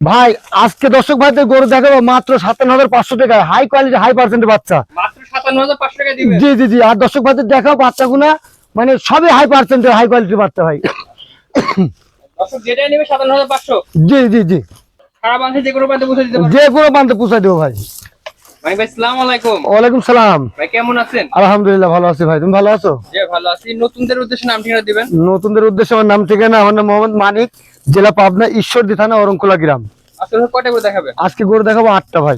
ভাই আজকে দর্শক ভাইদের গরু দেখাবো মাত্র সাতান্ন হাজার পাঁচশো টাকা হাই কোয়ালিটি হাই পার্সেন্টের বাচ্চা। জি জি জি। আর দর্শক ভাইদের দেখাও বাচ্চাগুনা মানে সবই হাই পার্সেন্টের হাই কোয়ালিটির বাচ্চা ভাই। জি জি জি। যে কোনো প্রান্তে পৌঁছে দিতে পারবেন যে কোনো বান্ধব পুষাই দেবো ভাই। ভাই ভাই সালাম আলাইকুম। ওয়ালাইকুম সালাম। ভাই কেমন আছেন? আলহামদুলিল্লাহ ভালো আছি ভাই। তুমি ভালো আছো? ভালো আছি। নতুনদের উদ্দেশ্যে নাম ঠিকানা দিবেন। নতুনদের উদ্দেশ্যে আমার নাম ঠিকানা আমার নাম মোহাম্মদ মানিক। জেলা পাবনা ঈশ্বরদী থানা অরঙ্কুলা গ্রাম। আজকে গরু দেখাবো আটটা ভাই।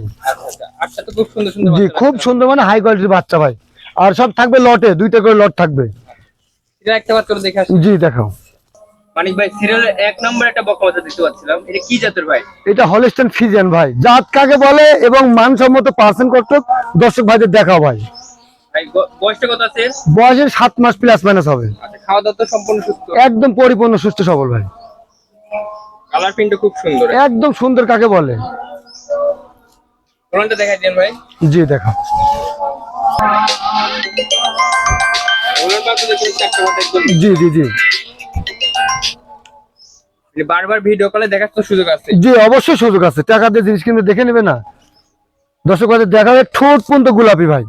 জি খুব সুন্দর মানে হাই কোয়ালিটির বাচ্চা ভাই। আর সব থাকবে লটে দুইটা করে লট থাকবে। দেখে জি দেখাও। মানিক ভাই সিরিয়ালের এক নম্বর একটা বকা দেখতে পাচ্ছিলাম। এটা কি জাতের ভাই? এটা হলিস্টেন ফিজিয়ান ভাই। জাত কাকে বলে এবং মানসম্মত পার্সেন্ট দর্শক ভাইদের দেখাও ভাই। ভাই গ- বয়সটা কত আছে? এর? বয়সের সাত মাস প্লাস মাইনাস হবে। আচ্ছা খাওয়া দাওয়া তো সম্পূর্ণ সুস্থ। একদম পরিপূর্ণ সুস্থ সবল ভাই। কালার প্রিন্টও খুব সুন্দর। একদম সুন্দর কাকে বলে? কোনটা দেখাই দেন ভাই। জি একদম। জি জি জি। মানে বারবার ভিডিও কলে দেখার তো সুযোগ আছে। জি অবশ্যই সুযোগ আছে। টাকা দিয়ে জিনিস কিনতে দেখে নেবে না। দর্শক দেখাবে ঠোঁট পর্যন্ত গোলাপি ভাই।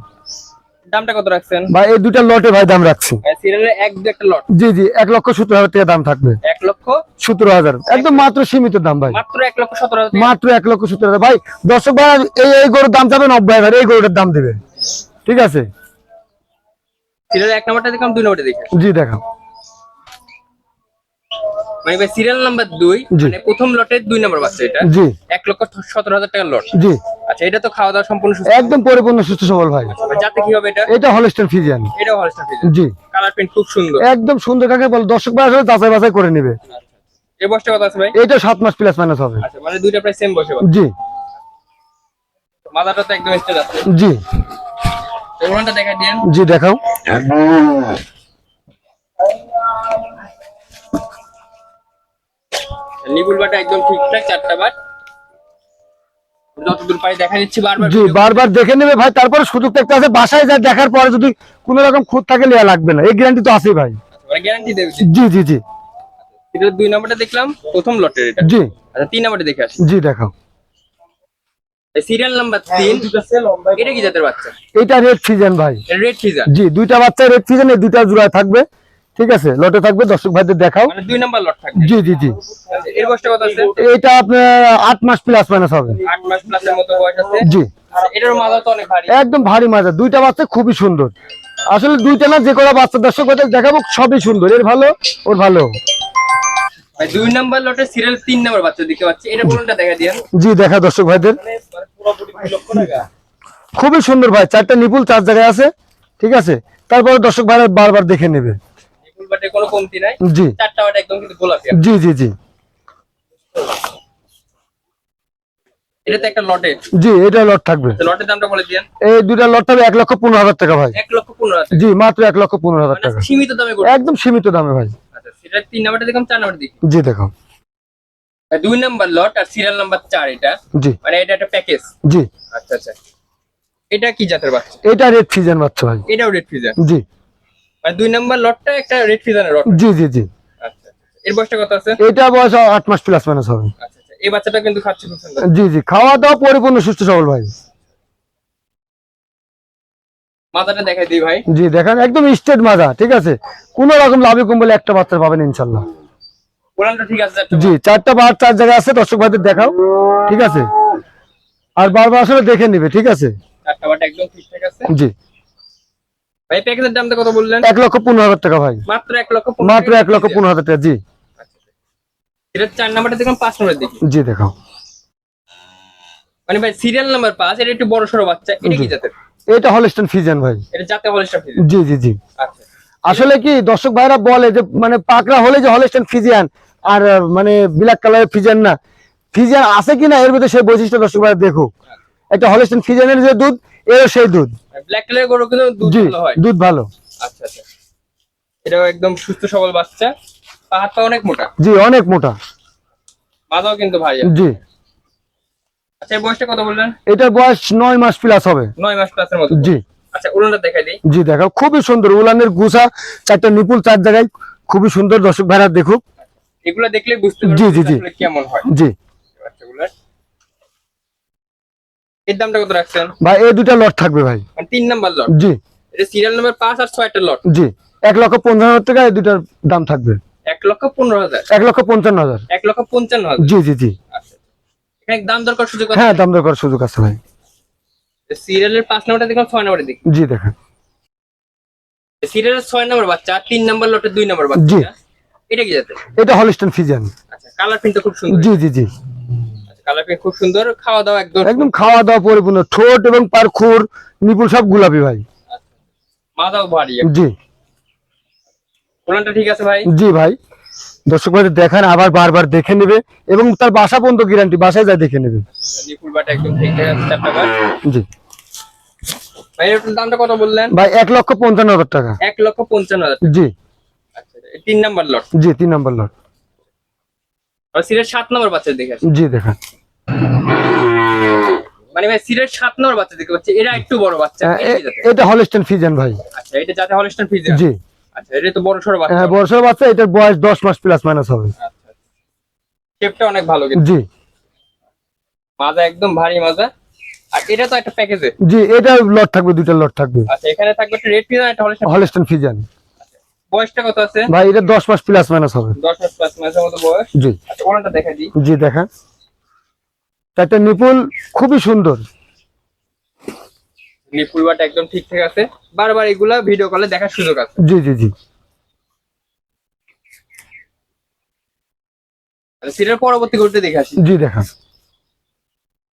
দামটা কত রাখছেন? ভাই এই দুটা লটে ভাই দাম রাখছি। সিরিয়ালের এক দু একটা লট। জি জি এক লক্ষ সত্তর হাজার টাকা দাম থাকবে। এক লক্ষ সতেরো হাজার। একদম মাত্র সীমিত দাম ভাই। মাত্র এক লক্ষ সতেরো হাজার মাত্র এক লক্ষ সত্তর হাজার। ভাই দর্শক ভাই এই এই গরুর দাম যাবে নব্বই হাজার। এই গরুটার দাম দেবে। ঠিক আছে? এক নাম্বারটা দুই নাম্বারটা জি মানে ভাই সিরিয়াল নাম্বার দুই। মানে প্রথম লটের দুই নাম্বার বাচ্চা এটা। জি। এক লক্ষ সতেরো হাজার টাকার লট। জি। আচ্ছা এটা তো খাওয়া দাওয়া সম্পূর্ণ সুস্থ? একদম পরিপূর্ণ সুস্থ সবল ভাই। ভাই, যাতে কি হবে এটা? এটা হলিস্টেন ফিজিয়ান এটাও হলস্টার জি। কালার প্রিন্ট খুব সুন্দর। একদম সুন্দর কাকে বল? দর্শক ভাই আসলে যাচাই বাছাই করে নেবে। এই বয়সটা কত আছে ভাই? এটা সাত মাস প্লাস মাইনাস হবে। আচ্ছা মানে দুইটা প্রায় সেম বসে জি। মাথাটা তো একদম স্টেজ আছে। জি। ওখানটা দেখা দিন জি দেখাও। নিবুল বাটা একদম ঠিকঠাক চারটা বার। যতদূর পাই দেখা দিচ্ছি বারবার জি বারবার দেখে নেবে ভাই তারপরে একটা আছে বাসায় যা দেখার পরে যদি কোনো রকম খুঁত থাকে নেওয়া লাগবে না। এই গ্যারান্টি তো আছেই ভাই। মানে গ্যারান্টি দেবে। জি জি জি। এটা দুই নাম্বারটা দেখলাম প্রথম লটের এটা। জি। আচ্ছা তিন নাম্বারটা দেখে আসি। জি দেখাও। সিরিয়াল নাম্বার তিন এটা কি জাতের বাচ্চা? এটা রেড ফিজেন ভাই। রেড জি দুইটা বাচ্চা রেড ফিজেন এই দুইটা থাকবে। ঠিক আছে লটে থাকবে দর্শক ভাইদের দেখাও। মানে দুই নাম্বার লট থাকবে। জি জি জি। এর বয়সটা কত আছে? এটা আপনার আট মাস প্লাস মাইনাস হবে। আট মাস প্লাসের মতো বয়স আছে? জি। এটার মাথা তো অনেক ভারী। একদম ভারী মাজা দুইটা বাচ্চা খুবই সুন্দর। আসলে দুইটা না যে কোনো বাচ্চা দর্শক ভাইদের দেখাবো সবই সুন্দর। এর ভালো ওর ভালো। ভাই, দুই নাম্বার লটের সিরিয়াল তিন নাম্বার বাচ্চা দেখতে পাচ্ছি। এটা কোনটা দেখা দিয়েন? জি দেখা দর্শক ভাইদের। মানে টাকা খুবই সুন্দর ভাই চারটা নিপুল চার জায়গায় আছে ঠিক আছে। তারপরে দর্শক ভাইরা বারবার দেখে নেবে। নিপুল বাটে কোনো কমতি নাই। জি। চারটা বাটে একদম কিন্তু গোলাপি জি জি জি। এটা তো একটা লটে। জি এটা লট থাকবে। লটের দামটা বলে দিয়েন। এই দুইটা লট থাকবে এক লক্ষ পনেরো হাজার টাকা ভাই। এক লক্ষ পনেরো হাজার জি মাত্র এক লক্ষ পনেরো হাজার মানে টাকা। সীমিত দামে একদম সীমিত দামে ভাই। আচ্ছা সেটা তিন নাম্বারটা দেখলাম চার নাম্বার দেখি। জি দেখো। দুই নাম্বার লট আর সিরিয়াল নাম্বার চার এটা। জি। মানে এটা একটা প্যাকেজ। জি। আচ্ছা আচ্ছা। এটা কি জাতের বাচ্চা? এটা রেড ফিজেন বাচ্চা ভাই। এটাও রেড ফিজার জি। মানে দুই নাম্বার লটটা একটা রেড ফিজারের লট জি জি জি। আচ্ছা। এর বয়সটা কত আছে? এটা বয়স আট মাস প্লাস মাইনাস হবে। আচ্ছা আচ্ছা। এই বাচ্চাটা কিন্তু খাচ্ছে খুব সুন্দর। জি জি। খাওয়া দাওয়া পরিপূর্ণ সুস্থ সবল ভাই। দেখাই দিই ভাই। জি দেখেন একদম স্টেট মাজা ঠিক আছে? কোন রকম লাভে কম বলে একটা বাচ্চা পাবেন ইনশাল্লাহ কোরআনটা ঠিক আছে জি চারটা বার চার জায়গায় আছে দর্শক ভাইদের দেখাও ঠিক আছে? আর বারবার আসলে দেখে নিবে ঠিক আছে? চারটা একদম ঠিকঠাক আছে। জি। ভাই প্যাকেজের দামটা কত বললেন? এক লক্ষ পনেরো হাজার টাকা ভাই। মাত্র এক লক্ষ পনেরো মাত্র টাকা এক লক্ষ দিয়ে পনেরো হাজার টাকা জি। দেন। এটা চার নাম্বারটা দেখলাম পাঁচ নাম্বার দেখি জি দেখাও। মানে ভাই সিরিয়াল নাম্বার পাঁচ এটা একটু বড় সড়ো বাচ্চা এটা কি। জাতের? এটা হলিস্টন ফিজেন ভাই। এটা জাতে হলিস্টার ফিজ জি জি জি। আচ্ছা। আসলে কি দর্শক ভাইরা বলে যে মানে পাকড়া হলে যে হলিস্টন ফিজিয়ান আর মানে ব্ল্যাক কালারের ফিজিয়ান না। ফিজিয়ান আছে কিনা এর ভিতরে সেই বৈশিষ্ট্য দর্শক ভাইরা দেখুক। একটা হলিস্টন ফিজিয়ানের যে দুধ এরও সেই দুধ। ব্ল্যাক কালার গরু কিন্তু দুধ ভালো হয়। দুধ ভালো। আচ্ছা আচ্ছা। এটাও একদম সুস্থ সবল বাচ্চা। পা হাত পা অনেক মোটা। জি অনেক মোটা। মাথাও কিন্তু ভারী। জি। আচ্ছা বয়সটা কত বললেন? এটার বয়স নয় মাস প্লাস হবে। নয় মাস প্লাসের মতো। জি। আচ্ছা উলনটা দেখাই দিই। জি দেখো খুবই সুন্দর। উলানের গুছা চারটা নিপুল চার জায়গায়। খুবই সুন্দর দর্শক ভাইরা দেখুক। এগুলো দেখলে বুঝতে জি, পারবেন জি, জি। আসলে কেমন হয়। জি। বাচ্চাগুলোর এর দামটা কত রাখছেন? ভাই এই দুটা লট থাকবে ভাই। মানে তিন নাম্বার লট জি। এটা সিরিয়াল নাম্বার পাঁচ আর ছয়টা লট জি। এক লক্ষ পঞ্চান্ন হাজার টাকা এই দুটার দাম থাকবে। এক লক্ষ পনেরো হাজার? এক লক্ষ পঞ্চান্ন হাজার। এক লক্ষ পঞ্চান্ন হাজার? জি জি জি। আচ্ছা। এখানে দাম দরকার সুযোগ আছে? হ্যাঁ দাম দর করার সুযোগ আছে ভাই। সিরিয়ালের পাঁচ নাম্বারটা দেখলাম ছয় নাম্বারে দেখি জি দেখেন। সিরিয়ালের ছয় নাম্বার বাচ্চা আর তিন নাম্বার লটের দুই নাম্বার জি। বাচ্চা। এটা কি যাতে এটা হলিস্টন ফিজিয়ান আচ্ছা কালার প্রিন্টটা খুব সুন্দর। জি জি জি। কালার প্রিন্ট খুব সুন্দর খাওয়া দাওয়া একদম একদম খাওয়া দাওয়া পরিপূর্ণ ঠোঁট এবং পার খুর নিপুল সব গোলাপি ভাই। মাথাও ভারী জি। কোলানটা ঠিক আছে ভাই? জি ভাই। দর্শক ভাই দেখান আবার বারবার দেখে নেবে এবং তার বাসা পর্যন্ত গ্যারান্টি বাসায় যায় দেখে নেবে। নিপুল বাটা একদম ঠিকঠাক আছে জি। ভাই এটার দামটা কত বললেন? ভাই এক লক্ষ পঞ্চান্ন হাজার টাকা। এক লক্ষ পঞ্চান্ন হাজার জি। আচ্ছা এই তিন নাম্বার লট। জি তিন নম্বর লট। সিরের সাত নম্বর বাচ্চা দেখে। জি দেখান। মানে ভাই সিরের সাত নম্বর বাচ্চা দেখতে পাচ্ছি এরা একটু বড় বাচ্চা হ্যাঁ, এটা হলিস্টন ফিজিয়ান ভাই। আচ্ছা এটা যাতে হলস্টাইন ফিজ জি। আচ্ছা এটা তো বড় সড়ো বাচ্চা। হ্যাঁ বর্ষার বাচ্চা এটার বয়স দশ মাস প্লাস মাইনাস হবে। শেপটা অনেক ভালো কিন্তু। জি। মাজা একদম ভারী মাজা। আর এটা তো একটা প্যাকেজে জি এটা লট থাকবে দুইটা লট থাকবে। আচ্ছা এখানে থাকবে একটা রেড পিজা একটা হলিস্টন ফিজিয়ান বয়সটা কত আছে? ভাই এটা দশ মাস প্লাস মাইনাস হবে। দশ মাস পাঁচ মাসের মতো বয়স? জি। আচ্ছা ওনাটা দেখা দিই? জি দেখা চারটা নিপুল খুবই সুন্দর। নিপুল বাটা একদম ঠিকঠাক আছে। বারবার এগুলা ভিডিও কলে দেখার সুযোগ আছে। জি জি জি। সিরিয়াল পরবর্তী করতে দেখে আসি। জি দেখা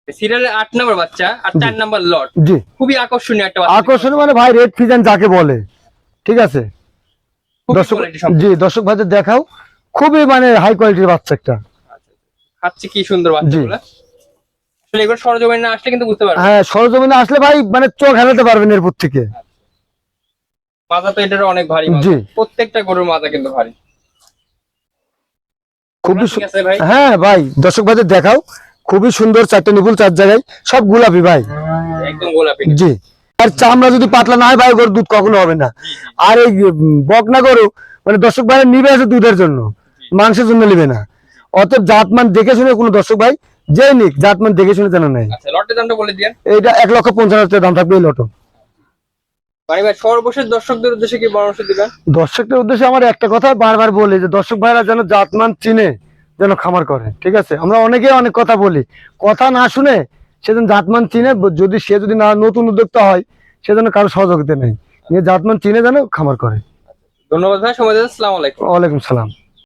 সিরিয়ালের আট নাম্বার বাচ্চা আর চার নাম্বার লট জি। খুবই আকর্ষণীয় একটা আকর্ষণীয় মানে ভাই রেড ফিজান যাকে বলে। ঠিক আছে? দর্শক। জি দর্শক ভাইদের দেখাও। খুবই মানে হাই কোয়ালিটির বাচ্চা একটা। খাচ্ছে কি সুন্দর বাচ্চাগুলো আসলে এগুলো সরজমিনে না আসলে কিন্তু বুঝতে পারবে হ্যাঁ সরজমিনে আসলে ভাই মানে চোখ হারাতে পারবেন এরপর থেকে। মাজা তো এটার অনেক ভারী জি। প্রত্যেকটা গরুর মাজা কিন্তু ভারী। খুবই হ্যাঁ ভাই দর্শক ভাইদের দেখাও। খুবই সুন্দর চারটে নিপুল চার জায়গায়। সব গোলাপি ভাই। একদম গোলাপি। জি। আর চামড়া যদি পাতলা না হয় ভাই গরুর দুধ কখনো হবে না। আর এই উম, বকনা গরু মানে দর্শক ভাই নিবে আছে দুধের জন্য মাংসের জন্য নিবে না। অতএব জাতমান দেখে শুনে কোনো দর্শক ভাই যেই নিক জাতমান দেখে শুনে জানা নাই। আচ্ছা দিয়েন। এইটা এক লক্ষ পঞ্চান্ন হাজার দাম থাকবে এই লটো। সর্বশেষ দর্শকদের উদ্দেশ্যে কি পরামর্শ দিবেন? দর্শকদের উদ্দেশ্যে আমার একটা কথা বারবার বলি যে দর্শক ভাইরা যেন জাতমান চিনে যেন খামার করে ঠিক আছে? আমরা অনেকে অনেক কথা বলি। কথা না শুনে সেদিন জাতমান চিনে যদি সে যদি না নতুন উদ্যোক্তা হয় সেজন্য কারও সহযোগিতা নেই। নিয়ে জাতমান চিনে যেন খামার করে। ধন্যবাদ ভাই সময় দিয়েছেন আসসালামু আলাইকুম। ওয়ালাইকুম সালাম।